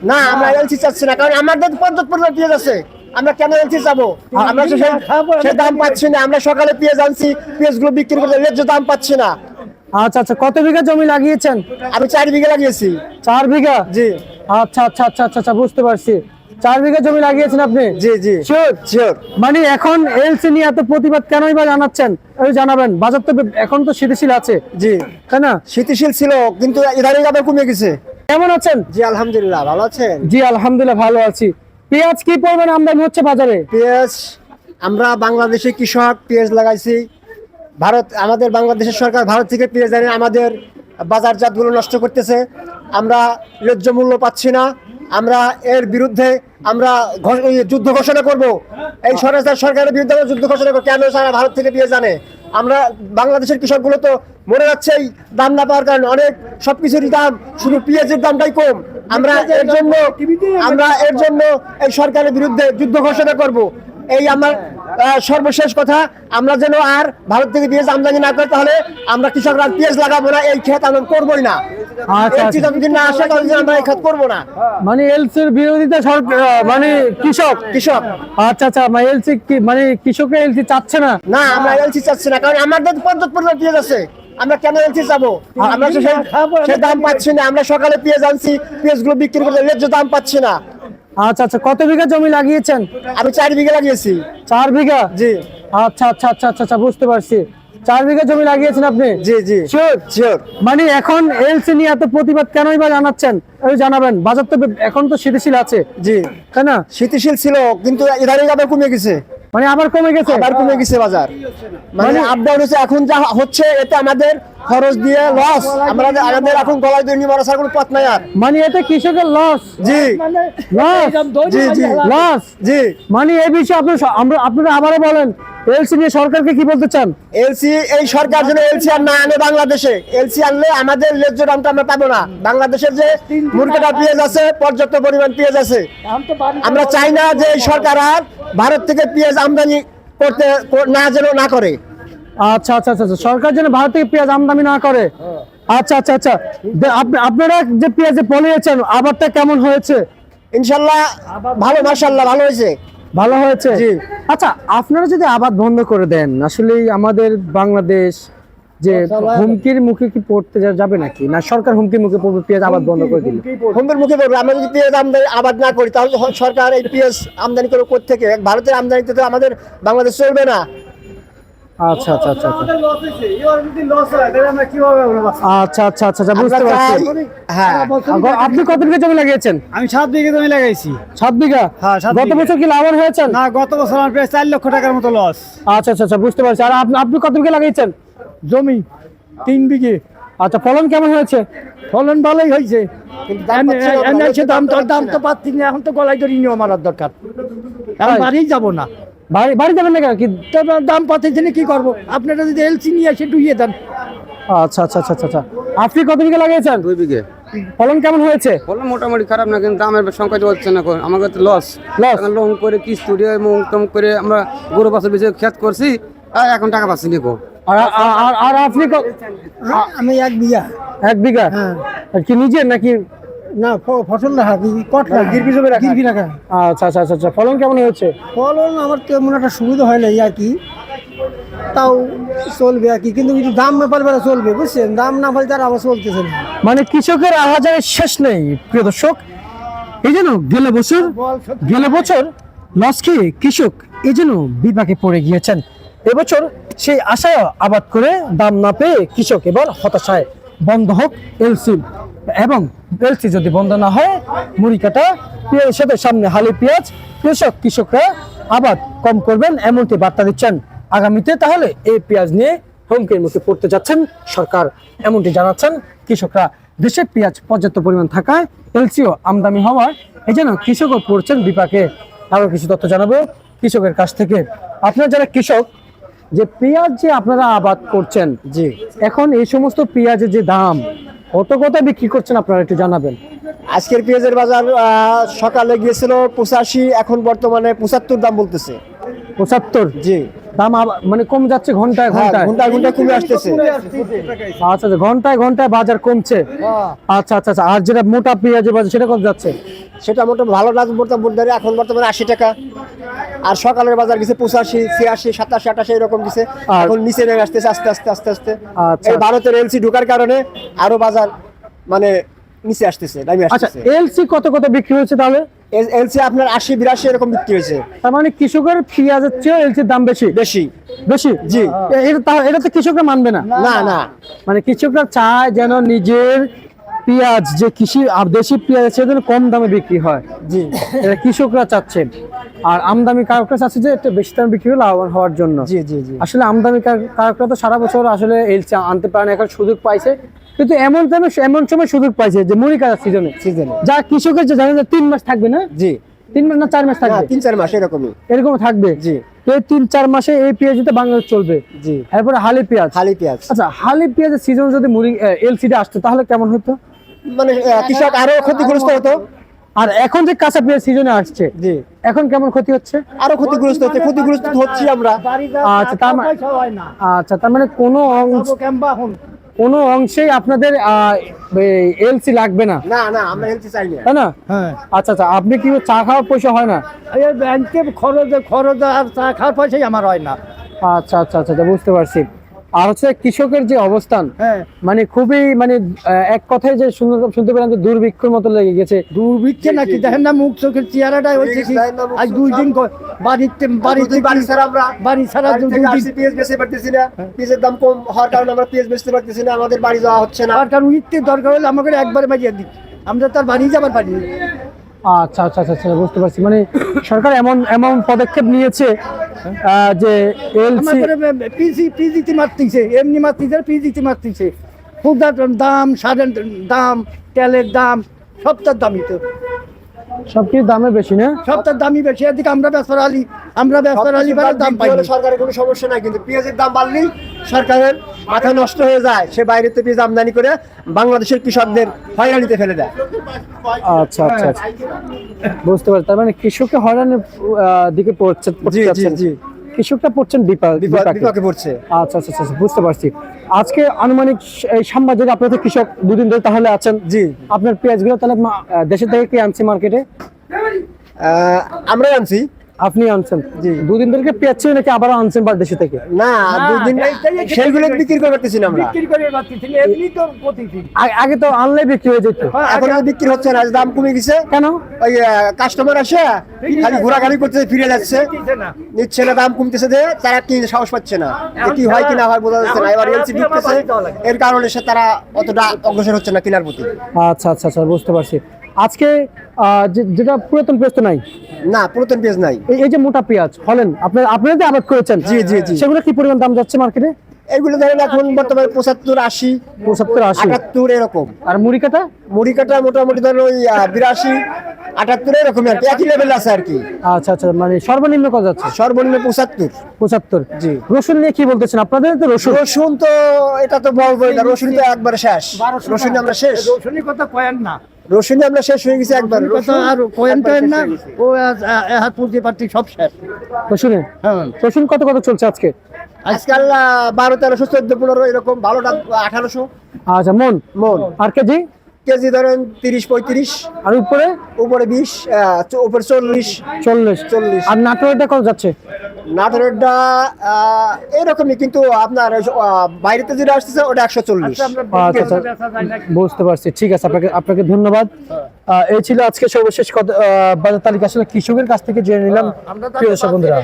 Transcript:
না আমরা এলসি চাচ্ছি না কারণ আমাদের পঞ্চাশ পর্যন্ত পেঁয়াজ আছে। আমরা কেন এলসি চাবো? আমরা সে- দাম পাচ্ছি না আমরা সকালে পেঁয়াজ আনছি পেঁয়াজগুলো বিক্রি করতে ন্যায্য দাম পাচ্ছি না। আচ্ছা আচ্ছা কত বিঘা জমি লাগিয়েছেন? আমি চার বিঘা লাগিয়েছি। চার বিঘা? জি। আচ্ছা আচ্ছা আচ্ছা আচ্ছা আচ্ছা বুঝতে পারছি। চার বিঘা জমি লাগিয়েছেন আপনি? জি জি। Sure. শিওর মানে এখন এলসি নিয়ে এত প্রতিবাদ কেনই বা জানাচ্ছেন? ওই জানাবেন বাজার তো এখন তো স্থিতিশীল আছে। জি। তাই না? স্থিতিশীল ছিল কিন্তু ইদানিং আবার কমে গেছে। কেমন আছেন? জি আলহামদুলিল্লাহ ভালো আছেন? জি আলহামদুলিল্লাহ ভালো আছি। পেঁয়াজ কি পরিমাণ আমদানি হচ্ছে বাজারে? পেঁয়াজ আমরা বাংলাদেশে কৃষক পেঁয়াজ লাগাইছি। ভারত আমাদের বাংলাদেশের সরকার ভারত থেকে পেঁয়াজ আনে আমাদের বাজারজাতগুলো নষ্ট করতেছে। আমরা ন্যায্য মূল্য পাচ্ছি না। আমরা এর বিরুদ্ধে আমরা যুদ্ধ ঘোষণা করব। এই সরকার সরকারের বিরুদ্ধে যুদ্ধ ঘোষণা করব। কেন সারা ভারত থেকে পেঁয়াজ আনে? আমরা বাংলাদেশের কৃষকগুলো তো মনে যাচ্ছে এই দাম না পাওয়ার কারণে অনেক সবকিছুরই দাম শুধু পেঁয়াজের দামটাই কম। আমরা এর জন্য আমরা এর জন্য এই সরকারের বিরুদ্ধে যুদ্ধ ঘোষণা করব। এই আমার সর্বশেষ কথা আমরা যেন আর ভারত থেকে পেঁয়াজ আমদানি না করে তাহলে আমরা কৃষকরা পেঁয়াজ লাগাবো না এই ক্ষেত আমরা করবোই না। আচ্ছা, আচ্ছা। না আসে আমরা এই ক্ষেত করব না। মানে এলসির বিরোধিতা মানে কৃষক? কৃষক। আচ্ছা আচ্ছা মানে এলসি মানে কৃষকরা এলসি চাচ্ছে না? না আমরা এলসি চাচ্ছি না কারণ আমাদের পঞ্চাশ পর্যন্ত পেঁয়াজ আছে। আমরা কেন এলসি চাবো? আমরা সেই সেই দাম পাচ্ছি না আমরা সকালে পেঁয়াজ আনছি পেঁয়াজগুলো বিক্রি করতে ন্যায্য দাম পাচ্ছি না। আচ্ছা আচ্ছা কত বিঘা জমি লাগিয়েছেন? আমি চার বিঘা লাগিয়েছি। চার বিঘা? জি। আচ্ছা আচ্ছা আচ্ছা আচ্ছা আচ্ছা বুঝতে পারছি। চার বিঘা জমি লাগিয়েছেন আপনি? জি জি। শিওর শিওর মানে এখন এলসি নিয়ে এত প্রতিবাদ কেনই বা জানাচ্ছেন? ওই জানাবেন। বাজার তো এখন তো স্থিতিশীল আছে। জি। তাই না? স্থিতিশীল ছিল কিন্তু ইদানিং আবার কমে গেছে। মানে আবার কমে গেছে? আবার কমে গেছে বাজার। মানে আপ ডাউন হচ্ছে এখন যা হচ্ছে এতে আমাদের খরচ দিয়ে লস আমরা আমাদের এখন গলায় দিয়ে নিয়ে ছাড়া কোনো পথ নাই আর। মানে এতে কৃষকের লস জি। লস জি জি। লস জি মানে এই বিষয়ে আপনি আপনি আপনারা আবারও বলেন এলসি নিয়ে সরকারকে কি বলতে চান? এলসি এই সরকার যেন এলসি আর না আনে বাংলাদেশে। এলসি আনলে আমাদের ন্যায্য দামটা আমরা পাবো না। বাংলাদেশের যে মুরগিটা পেঁয়াজ আছে পর্যাপ্ত পরিমাণ পেঁয়াজ আছে। আমরা চাই না যে এই সরকার আর ভারত থেকে পেঁয়াজ আমদানি করতে না যেন না করে। আচ্ছা আচ্ছা আচ্ছা আচ্ছা। সরকার যেন ভারত থেকে পেঁয়াজ আমদানি না করে। আচ্ছা আচ্ছা আচ্ছা। আপনি- আপনারা যে পেঁয়াজে পলিয়েছেন আবারটা কেমন হয়েছে? ইনশাল্লাহ ভালো মার্শাল্লাহ ভালো হয়েছে। ভালো হয়েছে? আচ্ছা আপনারা যদি আবাদ বন্ধ করে দেন আসলে আমাদের বাংলাদেশ যে হুমকির মুখে কি পড়তে যাবে নাকি? না সরকার হুমকির মুখে পড়বে পেঁয়াজ আবাদ বন্ধ করে দিল? হুমকির মুখে পড়বে। আমরা যদি পেঁয়াজ আমদানি আবাদ না করি তাহলে সরকার এই পেঁয়াজ আমদানি করে থেকে ভারতের আমদানিতে তো আমাদের বাংলাদেশ চলবে না। আচ্ছা আচ্ছা আচ্ছা আচ্ছা।, আচ্ছা আচ্ছা আচ্ছা। আচ্ছা বুঝতে হ্যাঁ। আপনি কত বিঘে জমি লাগিয়েছেন? আমি সাত জমি সাত বিঘা? হ্যাঁ গত বছর কি হয়েছেন? না গত বছর আমার চার লক্ষ টাকার মতো লস আচ্ছা আচ্ছা বুঝতে পারছি। আর আপনি কত লাগিয়েছেন? জমি তিন বিঘে। আচ্ছা ফলন কেমন হয়েছে? ফলন ভালোই হয়েছে। দাম তো দাম তো পাচ্ছি না এখন তো গলায় ধরি নিয়ে মারার দরকার। এখন বাড়ি যাব না। বাড়ি বাড়ি যাবেন না কেন? কি দাম পাচ্ছি না কি করব? আপনারা যদি এলসি নিয়ে এসে ডুইয়ে দেন। আচ্ছা আচ্ছা আচ্ছা আচ্ছা, আচ্ছা। আপনি কত বিঘা লাগিয়েছেন? দুই বিঘে। ফলন কেমন হয়েছে? বললাম মোটামুটি খারাপ না কিন্তু দামের সংখ্যা হচ্ছে না। আমাকে তো লস Loss? লোন করে কিস্তি দিয়ে টম করে আমরা গরু বাছর বেঁচে খেত করছি আর এখন টাকা পাচ্ছি নিকো আর আর- আর আর আপনি ক- আমি এক বিঘা। এক বিঘা? আর কি নিজের নাকি না ফসল রাখা কট গিরবি জমি রাখা। গিরবি রাখা। আচ্ছা আচ্ছা আচ্ছা আচ্ছা ফলন কেমন হয়েছে? ফলন আমার তেমন একটা সুবিধা হয় নাই আর কি। তাও চলবে আর কি কিন্তু দাম না পারবে চলবে বুঝছেন? দাম না পারলে তার আবার চলতেছে না। মানে কৃষকের আহাজারের শেষ নেই প্রিয় দর্শক। এই যেন গেলে বছর গেলে বছর লস খেয়ে কৃষক এই যেন বিপাকে পড়ে গিয়েছেন। এবছর সেই আশায় আবাদ করে দাম না পেয়ে কৃষক এবার হতাশায় বন্ধ হোক এলসি এবং এলসি যদি বন্ধ না হয়, মুড়ি কাটা, পেঁয়াজ সাথে সামনে হালি পেঁয়াজ, কৃষক, কৃষকরা আবাদ কম করবেন, এমনটি বার্তা দিচ্ছেন। আগামীতে তাহলে এই পেঁয়াজ নিয়ে হুমকির মুখে পড়তে যাচ্ছেন সরকার। এমনটি জানাচ্ছেন কৃষকরা। দেশে পেঁয়াজ পর্যাপ্ত পরিমাণ থাকায় এলসিও আমদানি হওয়ার এই জন্য কৃষকও পড়ছেন বিপাকে। আরও কিছু তথ্য জানাব কৃষকের কাছ থেকে। আপনারা যারা কৃষক যে পেঁয়াজ যে আপনারা আবাদ করছেন জি। এখন এই সমস্ত পেঁয়াজের যে দাম কত কত বিক্রি করছেন আপনারা একটু জানাবেন? আজকের পেঁয়াজের বাজার সকালে গিয়েছিল পঁচাশি এখন বর্তমানে পঁচাত্তর দাম বলতেছে। পঁচাত্তর? জি। দাম মানে কম যাচ্ছে ঘন্টায় হ্যাঁ ঘন্টায়। ঘণ্টা ঘণ্টা কমে আসতেছে। আচ্ছা আচ্ছা ঘন্টায় ঘন্টায় বাজার কমছে। আচ্ছা আচ্ছা আচ্ছা আর যেটা মোটা পেঁয়াজের বাজার সেটা কত যাচ্ছে? সেটা মোটামুটি ভালো রাজ বর্তমানে এখন বর্তমানে আশি টাকা। আর সকালের বাজার গেছে পঁচাশি ছিয়াশি সাতাশি আটাশি এরকম গেছে। এখন নিচে নেমে আসতেছে আস্তে আস্তে আস্তে আস্তে। আচ্ছা। এই ভারতের এলসি ঢোকার কারণে আরও বাজার মানে নিচে আসতেছে আচ্ছা এলসি কত কত বিক্রি হচ্ছে তাহলে? এলসি আপনার আশি বিরাশি এরকম বিক্রি হয়েছে। তার মানে কৃষকের পেঁয়াজের চেয়ে এলসির দাম বেশি। বেশি। বেশি? জি। এটা এটা তো কৃষকরা মানবে না। না না। মানে কৃষকরা চায় যেন নিজের পেঁয়াজ যে কৃষি দেশি পেঁয়াজ যেন কম দামে বিক্রি হয়। জি। এটা কৃষকরা চাচ্ছে। আর আমদানি কারকরা চাচ্ছে যে একটু বেশি দামে বিক্রি হলে লাভবান হওয়ার জন্য। জি জি জি। আসলে আমদানি কারকরা তো সারা বছর আসলে এলসি আনতে পারে না এখন সুযোগ পাইছে। কিন্তু এমন টাইমে এমন সময় সুযোগ পাইছে যে মুড়ি কাটার সিজনে সিজনে যা কৃষকের যে জানেন তিন মাস থাকবে না? জি। তিন মাস না চার মাস থাকবে? তিন চার মাস এরকমই। এরকম থাকবে? জি। তো এই তিন চার মাসে এই পেঁয়াজতে বাংলাদেশ চলবে। জি। এরপরে হালি পেঁয়াজ। খালি পেঁয়াজ। আচ্ছা হালি পেঁয়াজের সিজন যদি মুড়ি এলসিডি আসতো তাহলে কেমন হতো? মানে কৃষক আরও ক্ষতিগ্রস্ত হতো। আর এখন যে কাঁচা পেঁয়াজ সিজনে আসছে জি। এখন কেমন ক্ষতি হচ্ছে? আরও ক্ষতিগ্রস্ত হচ্ছে ক্ষতিগ্রস্ত হচ্ছি আমরা। আচ্ছা তার মানে আচ্ছা তার মানে কোনো অংশ কোনো অংশেই আপনাদের এলসি লাগবে না। না না আমরা এলসি চাই না। তাই না? হ্যাঁ। আচ্ছা আচ্ছা আপনি কি চা খাওয়ার পয়সা হয় না? এই ব্যাংকে খরচ খরচ আর চা খাওয়ার পয়সাই আমার হয় না। আচ্ছা আচ্ছা আচ্ছা আচ্ছা, বুঝতে পারছি। আর হচ্ছে কৃষকের যে অবস্থান হ্যাঁ। মানে খুবই মানে এক কথায় যে শুনতে শুনতে পেলাম যে দুর্ভিক্ষের মতো লেগে গেছে। দুর্ভিক্ষে নাকি? দেখেন না মুখ চোখের চেহারাটাই হচ্ছে আজ দুই দিন বাড়িতে বাড়ি ছাড়া আমরা বাড়ি ছাড়া বাড়ি দুই থেকে দিন আসছি, পেঁয়াজ বেচতে পারতেছি না। পেঁয়াজের দাম কম হওয়ার কারণে আমরা পেঁয়াজ বেচতে পারতেছি না আমাদের বাড়ি যাওয়া হচ্ছে না। আর কারণ দরকার হলে আমাকে একবারে বাজিয়ে দিই আমরা তার বাড়ি যাবার পারি আচ্ছা আচ্ছা আচ্ছা আচ্ছা, বুঝতে পারছি। মানে সরকার এমন এমন পদক্ষেপ নিয়েছে আহ, যে এলসি পিজি পিজিতে মারতেছে এমনি মারতেছে পিজিতে মারতেছে। খুব দাম সারের দাম তেলের দাম সবটার দামই তো। সবকিছু দামে বেশি না? সবটার দামই বেশি এদিকে আমরা ব্যবসার আলি আমরা ব্যবসার আলি বেড়ে দাম পাই সরকারের কোনো সমস্যা নাই কিন্তু পেঁয়াজের দাম বাড়লেই সরকারের মাথা নষ্ট হয়ে যায় সে পেঁয়াজ আমদানি করে বাংলাদেশের কৃষকদের হয়রানিতে ফেলে দেয়। আচ্ছা আচ্ছা আচ্ছা। বুঝতে পারছি তার মানে কৃষককে হয়রানির দিকে পড়ছে জি, জি, জি। কৃষকটা পড়ছেন বিপা বিপাকে। পড়ছে। আচ্ছা আচ্ছা আচ্ছা বুঝতে পারছি। আজকে আনুমানিক এই সাম্বাদিক আপনাদের কৃষক দুদিন ধরে তাহলে আছেন জি। আপনার পেঁয়াজগুলো তাহলে দেশের থেকে কি আনছি মার্কেটে আমরাই আনছি। আপনি আনছেন? দুদিন ধরে পেঁয়াজ ছিল নাকি আবারও আনছেন বা দেশে থেকে? না দুই দিন সেইগুলো বিক্রি করে পারতেছি না আমরা। বিক্রি করে পারতেছি এমনি তো প্রতিদিন। আগে তো আনলে বিক্রি হয়ে যেত। এখন বিক্রি হচ্ছে না দাম কমে গেছে। কেন? ওই কাস্টমার আসে খালি ঘোরাঘুরি করতেছে ফিরে যাচ্ছে। নিচ্ছে না দাম কমতেছে যে তারা কি সাহস পাচ্ছে না? কি হয় কি না হয় বোঝা যাচ্ছে না এবার এলসি ঢুকতেছে। এর কারণে সে তারা অতটা অগ্রসর হচ্ছে না কেনার প্রতি। আচ্ছা আচ্ছা আচ্ছা বুঝতে পারছি। আজকে যেটা পুরাতন পেঁয়াজ তো নাই? না পুরাতন পেঁয়াজ নাই। এই- যে মোটা পেঁয়াজ হলেন আপনার আপনারা যে আবাদ করেছেন জি, জি, জি। সেগুলো কি পরিমাণ দাম যাচ্ছে মার্কেটে? এগুলো ধরেন এখন বর্তমানে পঁচাত্তর আশি পঁচাত্তর আশি। আটাত্তর এরকম। আর মুড়ি কাটা? মুড়ি কাটা মোটামুটি ধরেন ওই বিরাশি আটাত্তর এরকম আর কি। একই লেভেল আছে আর কি। আচ্ছা আচ্ছা মানে সর্বনিম্ন কত যাচ্ছে? সর্বনিম্ন পঁচাত্তর। পঁচাত্তর। জি। রসুন নিয়ে কি বলতেছেন? আপনাদের তো রসুন। রসুন তো এটা তো বলবোই না রসুন তো একবারে শেষ। রসুন আমরা শেষ। রৌশনী কথা কয়েন না। রসুন আমরা শেষ হয়ে গেছি একবার। আর কয়েন টয়েন না ও হাত পুঁজি পার্টি সব শেষ। রসুনের হ্যাঁ। রসুন কত কত চলছে আজকে? আজকাল আহ, বারো তেরোশো চোদ্দ পনেরো এরকম ভালোটা আঠারোশো। আচ্ছা মন? মন। আর কেজি? কেজি ধরেন তিরিশ পঁয়ত্রিশ। আর উপরে? উপরে বিশ আহ, উপরে চল্লিশ। চল্লিশ। চল্লিশ। আর নাটোরটা কত যাচ্ছে? নাটোরেরটা এরকমই কিন্তু আপনার বাইরেতে যেটা আসতেছে ওটা একশো চল্লিশ। আচ্ছা আচ্ছা বুঝতে পারছি। ঠিক আছে আপনাকে আপনাকে ধন্যবাদ। এই ছিল আজকে সর্বশেষ কথা বাজার তালিকা। আসলে কৃষকের কাছ থেকে জেনে নিলাম প্রিয় দর্শক বন্ধুরা।